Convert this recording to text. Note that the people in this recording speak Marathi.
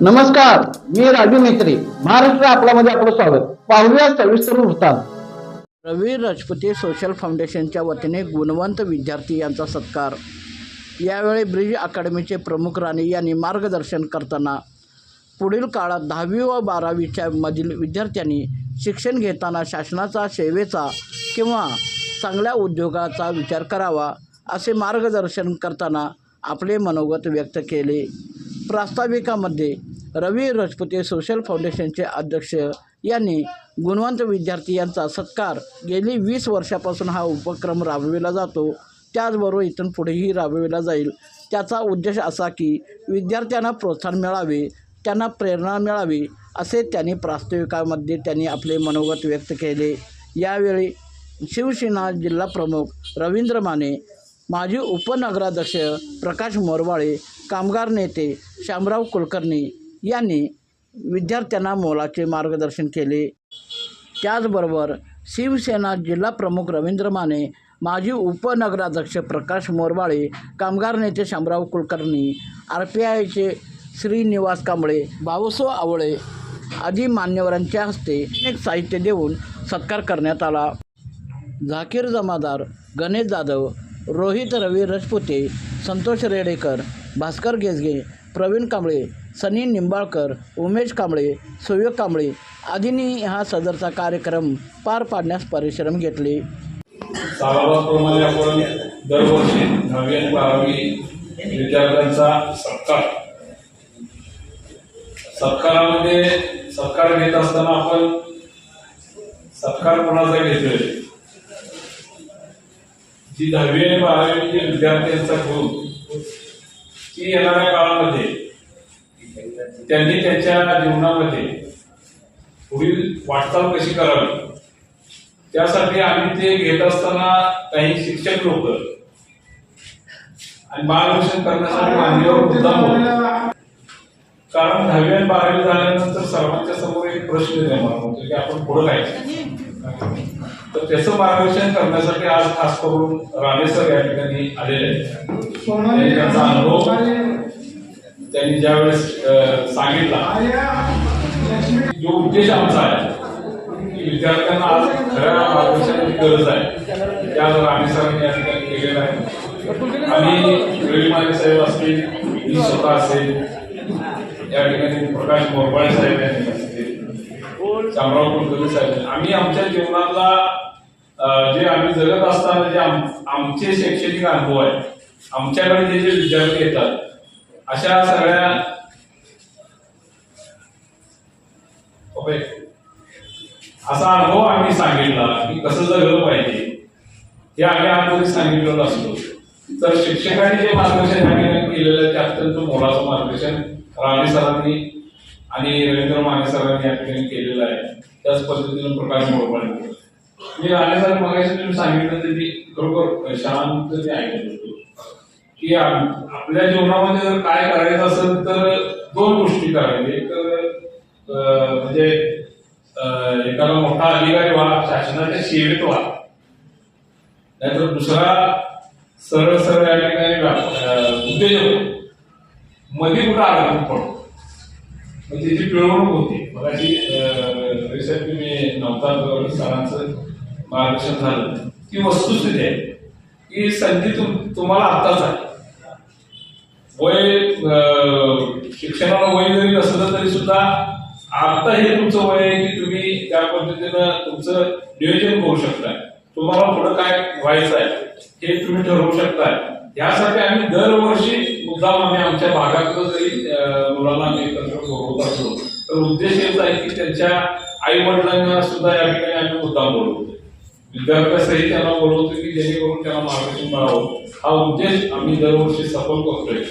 नमस्कार मी राजू मेत्री महाराष्ट्र आपल्यामध्ये आपलं स्वागत. पाहूया सविस्तर वृत्तांत. रवी राजपुते सोशल फाउंडेशनच्या वतीने गुणवंत विद्यार्थी यांचा सत्कार. यावेळी ब्रिज अकॅडमीचे प्रमुख राणे यांनी मार्गदर्शन करताना पुढील काळात दहावी व बारावीच्या मधील विद्यार्थ्यांनी शिक्षण घेताना शासनाचा सेवेचा किंवा चांगल्या उद्योगाचा विचार करावा असे मार्गदर्शन करताना आपले मनोगत व्यक्त केले. प्रास्ताविकामध्ये रवी राजपुते सोशल फाउंडेशनचे अध्यक्ष यांनी गुणवंत विद्यार्थी यांचा सत्कार गेली वीस वर्षापासून हा उपक्रम राबविला जातो. त्याचबरोबर इथून पुढेही राबविला जाईल. त्याचा उद्देश असा की विद्यार्थ्यांना प्रोत्साहन मिळावे त्यांना प्रेरणा मिळावी असे त्यांनी प्रास्ताविकामध्ये त्यांनी आपले मनोगत व्यक्त केले. यावेळी शिवसेना जिल्हा प्रमुख रवींद्र माने माजी उपनगराध्यक्ष प्रकाश मोरवाळे कामगार नेते श्यामराव कुलकर्णी यांनी विद्यार्थ्यांना मोलाचे मार्गदर्शन केले. त्याचबरोबर शिवसेना जिल्हा प्रमुख रवींद्र माने माजी उपनगराध्यक्ष प्रकाश मोरवाळे कामगार नेते शामराव कुलकर्णी आर पी आयचे श्रीनिवास कांबळे भाऊसो आवळे आदी मान्यवरांच्या हस्ते अनेक साहित्य देऊन सत्कार करण्यात आला. झाकीर जमादार गणेश जाधव रोहित रवी रजपुते संतोष रेडेकर भास्कर गेजगे प्रवीण कांबळे सनी निंबाळकर उमेश कांबळे सुयोग कांबळे आदींनी हा सदरचा कार्यक्रम पार पाडण्यास परिश्रम घेतले. सालाबादप्रमाणे आपण दरवर्षी दहावी आणि बारावी विद्यार्थ्यांचा सत्कार सत्कारामध्ये सत्कार घेत असताना आपण सत्कार कोणाचा घेतोय? जी दहावी आणि बारावीचे विद्यार्थ्यांचा ग्रुप हो, ती येणाऱ्या काळामध्ये त्यांनी त्यांच्या जीवनामध्ये पुढील वाटचाल कशी करावी? त्यासाठी आम्ही ते घेत असताना काही शिक्षक लोक आणि मार्गदर्शन करण्यासाठी मान्यवर कारण दहावी आणि बारावी झाल्यानंतर सर्वांच्या समोर एक प्रश्न निर्माण होतो की आपण पुढे काय तर त्याचं मार्गदर्शन करण्यासाठी आज खास करून राणे सर या ठिकाणी आलेले आहेत. त्यांचा अनुभव त्यांनी ज्यावेळेस सांगितला जो उद्देश आमचा आहे की विद्यार्थ्यांना आज खऱ्या मार्गदर्शनाची गरज आहे. त्या राणे सरांनी या ठिकाणी केलेला आहे. आणि माने साहेब असतील मी स्वतः असेल. या ठिकाणी प्रकाश मोरबाळे साहेब शामराव कुलकर्णी साहेब आम्ही आमच्या जीवनातला जे आम्ही जगत असताना जे आमचे शैक्षणिक अनुभव आहे आमच्याकडे जे जे विद्यार्थी येतात अशा सगळ्या ओके. असा अनुभव आम्ही सांगितला की कसं जगलं पाहिजे हे आम्ही आजही सांगितलेलं असतो तर शिक्षकांनी जे मार्गदर्शन आम्ही केलेलं ते अत्यंत मोलाचं मार्गदर्शन राणे सरांनी आणि रवींद्र माने सरांनी या ठिकाणी केलेलं आहे. त्याच पद्धतीने प्रकाश मोरपाळे मी राणे सर मगाशी तुम्ही सांगितलं ते मी खरोखर शांत ते ऐकत होतो की आपल्या जीवनामध्ये जर काय करायचं असेल तर दोन गोष्टी करायच्या. एक तर म्हणजे एखादा मोठा अधिकारी व्हा शासनाच्या सेवेत व्हा. नाहीतर दुसरा सरळ सरळ या ठिकाणी उद्योजक मध्ये कुठं अडकून पडतो म्हणजे त्याची पिळवणूक होती. मगाशी रिसेंटली मी नवतार सरांचं मार्गदर्शन झालं. की वस्तुस्थिती आहे की संधी तुम तुम्हाला आत्ताच आहे वय शिक्षणाला वय जरी नसलं तरी सुद्धा आता हे तुमचं वय आहे की तुम्ही त्या पद्धतीनं तुमचं नियोजन करू शकताय. तुम्हाला पुढं काय व्हायचं आहे हे तुम्ही ठरवू शकताय. यासाठी आम्ही दरवर्षी मुद्दाम आम्ही आमच्या भागातलं जरी मुलांना आम्ही एकत्र बोलवत असलो तर उद्देश हेच आहे की त्यांच्या आई वडिलांना सुद्धा या ठिकाणी आम्ही मुद्दाम बोलवतो. विद्यार्थ्यासही त्यांना बोलवतो की जेणेकरून त्यांना मार्गदर्शन मिळावं. हा उद्देश आम्ही दरवर्षी सफल करतोय.